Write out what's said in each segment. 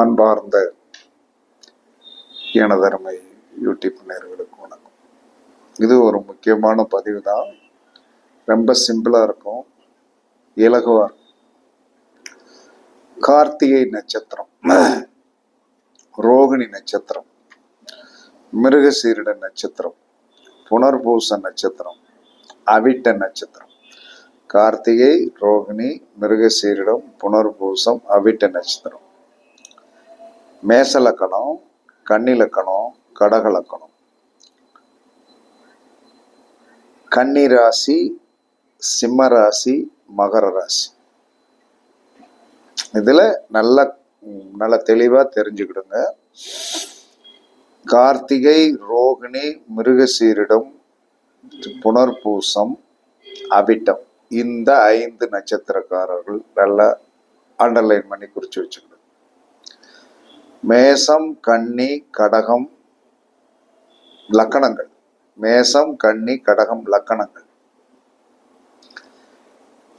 அன்பார்ந்த எனதருமை யூடியூப் நேர்களுக்கு வணக்கம். இது ஒரு முக்கியமான பதிவு தான் ரொம்ப சிம்பிளாக இருக்கும். இலகுவாக இருக்கும். கார்த்திகை நட்சத்திரம் ரோகிணி நட்சத்திரம் மிருகசீரிட நட்சத்திரம் புனர்பூச நட்சத்திரம் அவிட்ட நட்சத்திரம். கார்த்திகை ரோகிணி மிருகசீரிடம் புனர்பூசம் அவிட்ட நட்சத்திரம். மேசலக்கணம் கன்னிலக்கணம் கடகலக்கணம். கன்னி ராசி சிம்ம ராசி மகர ராசி இதில் நல்ல நல்ல தெளிவாக தெரிஞ்சுக்கிடுங்க. கார்த்திகை ரோகிணி மிருகசீரிடம் புனர்பூசம் அவிட்டம். இந்த ஐந்து நட்சத்திரக்காரர்கள் நல்லா அண்டர்லைன் பண்ணி குறித்து வச்சுக்கணும் மேசம் கன்னி கடகம் லக்கணங்கள். மேசம் கன்னி கடகம் லக்கணங்கள்.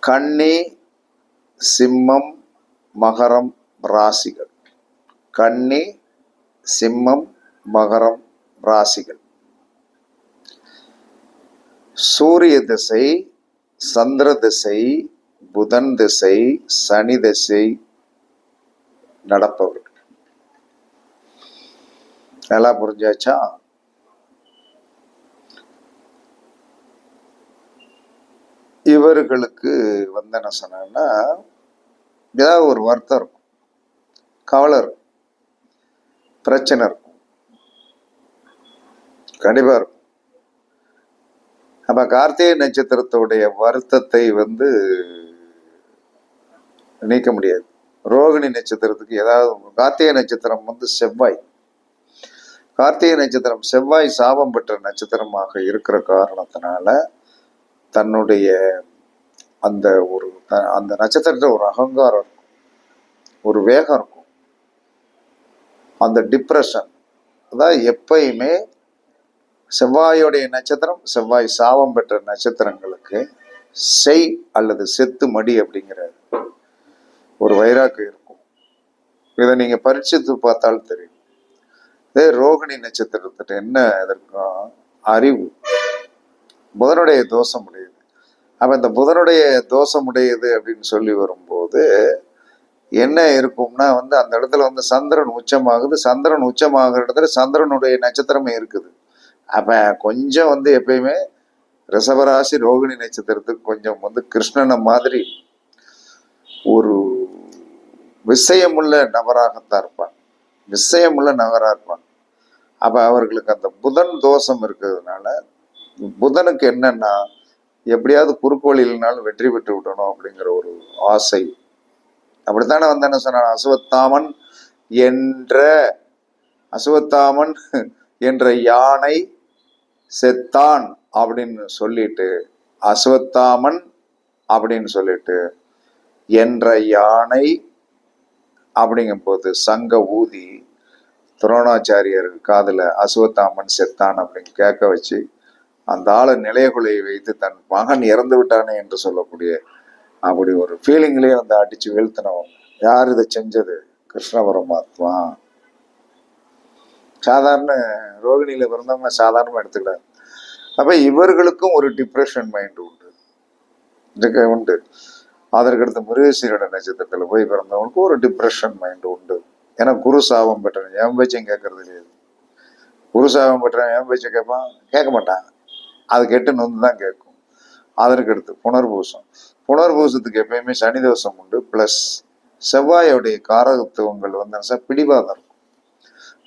கன்னி சிம்மம் மகரம் ராசிகள். கன்னி சிம்மம் மகரம் ராசிகள். சூரிய திசை சந்திர திசை புதன் திசை சனி திசை நடப்பவர்கள். நல்லா புரிஞ்சாச்சா? இவர்களுக்கு வந்து என்ன சொன்னா ஏதாவது ஒரு வருத்தம் இருக்கும். கவலை இருக்கும். பிரச்சனை இருக்கும். கண்டிப்பா இருக்கும். அப்ப கார்த்திகை நட்சத்திரத்துடைய வருத்தத்தை வந்து நீக்க முடியாது. ரோகிணி நட்சத்திரத்துக்கு ஏதாவது கார்த்திகை நட்சத்திரம் வந்து செவ்வாய். கார்த்திகை நட்சத்திரம் செவ்வாய் சாபம் பெற்ற நட்சத்திரமாக இருக்கிற காரணத்தினால தன்னுடைய அந்த ஒரு அந்த நட்சத்திரத்தில் ஒரு அகங்காரம் இருக்கும். ஒரு வேகம் இருக்கும். அந்த டிப்ரெஷன் அதாவது எப்பயுமே செவ்வாயோடைய நட்சத்திரம் செவ்வாய் சாபம் பெற்ற நட்சத்திரங்களுக்கு செய் அல்லது செத்து மடி அப்படிங்கிற ஒரு வைராக்கு இருக்கும். இதை நீங்கள் பரிட்சித்து பார்த்தால் தெரியும். இதே ரோகிணி நட்சத்திரத்திட்ட என்ன எதற்கும் அறிவு. புதனுடைய தோஷம் உடையது அப்ப இந்த புதனுடைய தோஷம் உடையது அப்படின்னு சொல்லி வரும்போது என்ன இருக்கும்னா வந்து அந்த இடத்துல வந்து சந்திரன் உச்சமாகுது. சந்திரன் உச்சமாகிற இடத்துல சந்திரனுடைய நட்சத்திரமே இருக்குது. அப்ப கொஞ்சம் வந்து எப்பயுமே ரிஷபராசி ரோகிணி நட்சத்திரத்துக்கு கொஞ்சம் வந்து கிருஷ்ணனை மாதிரி ஒரு விஷயமுள்ள நபராகத்தான் இருப்பான். விஷயமுள்ள நபராக இருப்பான். அப்போ அவர்களுக்கு அந்த புதன் தோஷம் இருக்கிறதுனால புதனுக்கு என்னன்னா எப்படியாவது குறுக்கு வழியிலனாலும் வெற்றி பெற்று விடணும் அப்படிங்கிற ஒரு ஆசை. அப்படித்தானே வந்து என்ன சொன்னான் அசுவத்தாமன் என்ற அசுவத்தாமன் என்ற யானை செத்தான் அப்படின்னு சொல்லிட்டு அசுவத்தாமன் அப்படின்னு சொல்லிட்டு என்ற யானை அப்படிங்கும்போது சங்க ஊதி துரோணாச்சாரியர் காதில் அசுவத்தாமன் செத்தான் அப்படின்னு கேட்க வச்சு அந்த ஆளை நிலையகுலையை வைத்து தன் மகன் இறந்து விட்டானே என்று சொல்லக்கூடிய அப்படி ஒரு ஃபீலிங்லேயே வந்து அடிச்சு வீழ்த்தினவன். யார் இதை செஞ்சது? கிருஷ்ண பரமாத்மா. சாதாரண ரோகிணியில் பிறந்தவங்க சாதாரணமாக எடுத்துக்கிட்டாங்க அப்போ இவர்களுக்கும் ஒரு டிப்ரெஷன் மைண்டு உண்டு. இதுக்கு உண்டு. அதற்கடுத்து மிருகசீரோட நட்சத்திரத்தில் போய் பிறந்தவங்களுக்கு ஒரு டிப்ரெஷன் மைண்டு உண்டு. ஏன்னா குரு சாபம் பெற்றவன். என் பேச்சும் கேட்கறது கிடையாது குரு சாபம் பெற்றவன் என் பேச்சை கேட்பான்? கேட்க மாட்டான். அது கெட்டு நொந்து தான் கேட்கும். அதற்கு அடுத்து புனர்பூசம். புனர்பூசத்துக்கு எப்பயுமே சனி தோஷம் உண்டு. ப்ளஸ் செவ்வாயோடைய காரகத்துவங்கள் வந்து பிடிவாதம் இருக்கும்.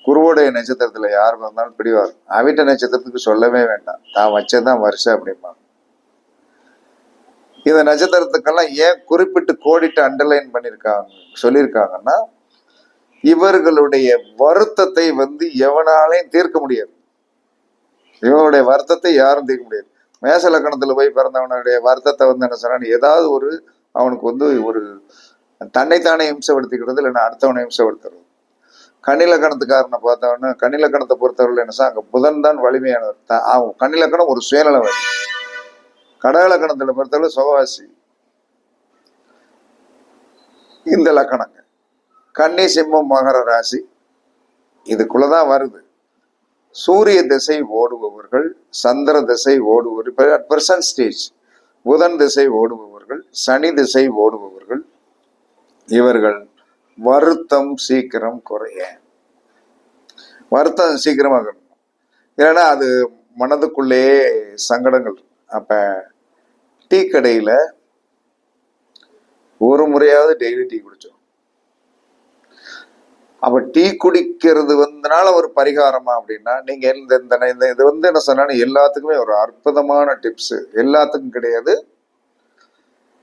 குருவோடைய நட்சத்திரத்துல யார் வந்தாலும் பிடிவாதம் அவிட்ட நட்சத்திரத்துக்கு சொல்லவே வேண்டாம். தான் வச்சதான் வருஷம் அப்படிம்பாங்க. இந்த நட்சத்திரத்துக்கெல்லாம் ஏன் குறிப்பிட்டு கோடிட்டு அண்டர்லைன் பண்ணியிருக்காங்க சொல்லியிருக்காங்கன்னா இவர்களுடைய வருத்தத்தை வந்து எவனாலையும் தீர்க்க முடியாது. இவனுடைய வருத்தத்தை யாரும் தீர்க்க முடியாது. மேச லக்கணத்துல போய் பிறந்தவனுடைய வருத்தத்தை வந்து என்ன சொன்னா ஏதாவது ஒரு அவனுக்கு வந்து ஒரு தன்னைத்தானே இம்சப்படுத்திக்கிறது இல்லைன்னா அடுத்தவனை இம்சப்படுத்துறது. கண்ணிலக்கணத்துக்காரனை பார்த்தவொன்னே கண்ணிலக்கணத்தை பொறுத்தவரை என்ன சார் அங்க புதன் தான் வலிமையானவர். த- அவன் கண்ணிலக்கணம் ஒரு சுயநலவாதி. கடகலக்கணத்துல பொறுத்தவரை சுகவாசி இந்த லக்கணங்கள் கன்னி சிம்மம் மகர ராசி. இதுக்குள்ளதான் வருது. சூரிய திசை ஓடுபவர்கள் சந்திர திசை ஓடுபவர் இப்போ அட் பிரசன்ட் ஸ்டேஜ் புதன் திசை ஓடுபவர்கள் சனி திசை ஓடுபவர்கள் இவர்கள் வருத்தம் சீக்கிரம் குறைய. வருத்தம் சீக்கிரமாக ஏன்னா அது மனதுக்குள்ளேயே சங்கடங்கள் அப்போ அப்ப டீ கடையில ஒரு முறையாவது டெய்லி டீ குடிச்சோம். அப்போ டீ குடிக்கிறது வந்தனால ஒரு பரிகாரமா அப்படின்னா நீங்க இந்த இந்த இது வந்து என்ன சொன்னாலும் எல்லாத்துக்குமே ஒரு அற்புதமான டிப்ஸ் எல்லாத்துக்கும் கிடையாது.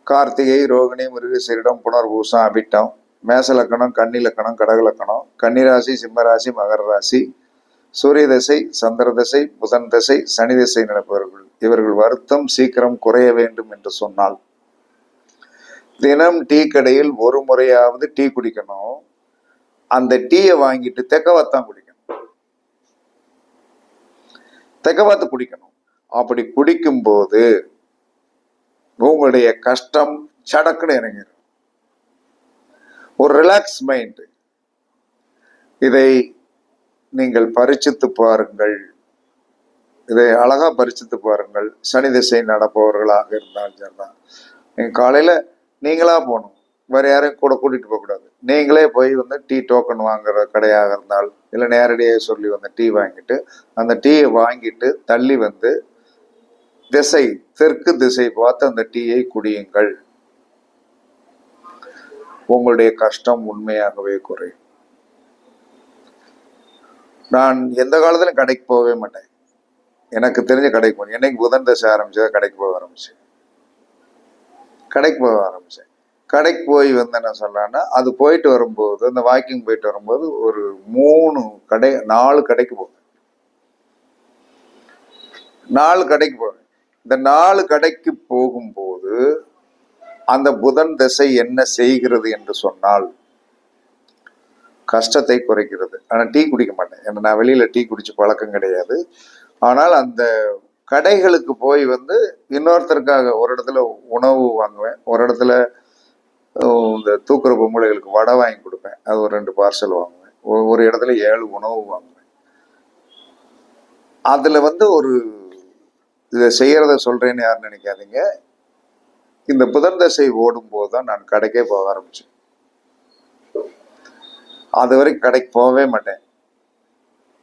கார்த்திகை ரோகிணி மிருகசீரிடம் புனர்பூசம் அபிட்டம். மேசலக்கணம் கன்னிலக்கணம் கடகலக்கணம். கன்னிராசி சிம்மராசி மகர ராசி சூரிய தசை சந்திர தசை புதன் தசை சனி தசை நடப்பவர்கள் இவர்கள் வருத்தம் சீக்கிரம் குறைய வேண்டும் என்று சொன்னால். தினம் டீ கடையில் ஒரு முறையாவது டீ குடிக்கணும். அந்த டீயை வாங்கிட்டு தெக்கவாத்தான் குடிக்கணும். தெக்கவாத்து குடிக்கணும். அப்படி குடிக்கும்போது உங்களுடைய கஷ்டம் சடக்குன்னு இறங்கிடும் ஒரு ரிலாக்ஸ் மைண்டு இதை நீங்கள் பரிச்சித்து பாருங்கள். இதை அழகா பரிச்சித்து பாருங்கள். சனி திசை நடப்பவர்களாக இருந்தால் சரிதான். நீங்க காலையில நீங்களா போகணும். வேற யாரையும் கூட கூட்டிட்டு போக கூடாது நீங்களே போய் வந்து டீ டோக்கன் வாங்குற கடையாக இருந்தால் இல்லை நேரடியாக சொல்லி வந்து டீ வாங்கிட்டு அந்த டீயை வாங்கிட்டு தள்ளி வந்து திசை தெற்கு திசை பார்த்து அந்த டீயை குடியுங்கள். உங்களுடைய கஷ்டம் உண்மையாகவே குறையும். நான் எந்த காலத்திலும் கடைக்கு போகவே மாட்டேன். எனக்கு தெரிஞ்ச கடைக்கு போனேன் என்னைக்கு புதன் தசை ஆரம்பிச்சதோ கடைக்கு போக ஆரம்பிச்சேன். கடைக்கு போக ஆரம்பிச்சேன். கடைக்கு போய் வந்து என்ன சொல்லலாம்னா அது போயிட்டு வரும்போது அந்த வாக்கிங் போயிட்டு வரும்போது ஒரு மூணு கடை நாலு கடைக்கு போவேன். நாலு கடைக்கு போவேன். இந்த நாலு கடைக்கு போகும்போது அந்த புதன் திசை என்ன செய்கிறது என்று சொன்னால் கஷ்டத்தை குறைக்கிறது. ஆனால் டீ குடிக்க மாட்டேன். ஏன்னா நான் வெளியில் டீ குடிச்சு பழக்கம் கிடையாது. ஆனால் அந்த கடைகளுக்கு போய் வந்து இன்னொருத்தருக்காக ஒரு இடத்துல உணவு வாங்குவேன் ஒரு இடத்துல இந்த தூக்குற பொம்பளைகளுக்கு வடை வாங்கி கொடுப்பேன். அது ஒரு ரெண்டு பார்சல் வாங்குவேன். ஒரு இடத்துல ஏழு உணவு வாங்குவேன். அதில் வந்து ஒரு இதை செய்கிறத சொல்கிறேன்னு யாரும் நினைக்காதீங்க. இந்த புதன் தசை ஓடும் போது தான் நான் கடைக்கே போக ஆரம்பித்தேன் அது வரைக்கும் கடைக்கு போகவே மாட்டேன்.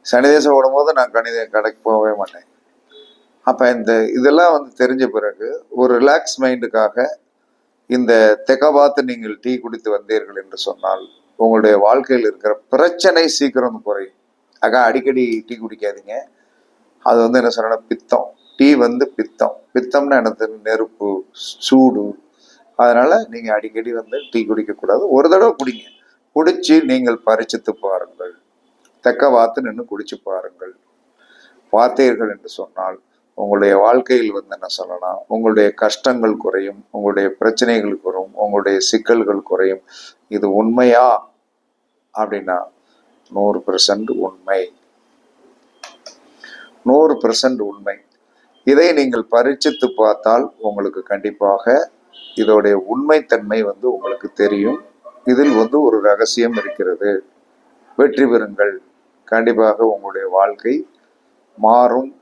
சனி தேசம் ஓடும்போது நான் கணித கடைக்கு போகவே மாட்டேன். அப்போ இந்த இதெல்லாம் வந்து தெரிஞ்ச பிறகு ஒரு ரிலாக்ஸ் மைண்டுக்காக இந்த தெகபாத்து நீங்கள் டீ குடித்து வந்தீர்கள் என்று சொன்னால் உங்களுடைய வாழ்க்கையில் இருக்கிற பிரச்சனை சீக்கிரம் குறையும். ஆக அடிக்கடி டீ குடிக்காதீங்க. அது வந்து என்ன சொல்லணும் பித்தம். டீ வந்து பித்தம். பித்தம்னா என்னது? நெருப்பு சூடு. அதனால நீங்கள் அடிக்கடி வந்து டீ குடிக்கக்கூடாது. ஒரு தடவை குடிங்க. குடிச்சு நீங்கள் பறிச்சித்து பாருங்கள். தெக்க வாத்து நின்று குடிச்சு பாருங்கள். பார்த்தீர்கள் என்று சொன்னால் உங்களுடைய வாழ்க்கையில் வந்து என்ன சொல்லலாம் உங்களுடைய கஷ்டங்கள் குறையும் உங்களுடைய பிரச்சனைகள் குறையும் உங்களுடைய சிக்கல்கள் குறையும். இது உண்மையா? அப்படின்னா நூறு பெர்சன்ட் உண்மை. நூறு பெர்சன்ட் உண்மை. இதை நீங்கள் பரீட்சித்து பார்த்தால் உங்களுக்கு கண்டிப்பாக இதோடைய உண்மைத்தன்மை வந்து உங்களுக்கு தெரியும். இதில் வந்து ஒரு ரகசியம் இருக்கிறது. வெற்றி பெறுங்கள். கண்டிப்பாக உங்களுடைய வாழ்க்கை மாறும்.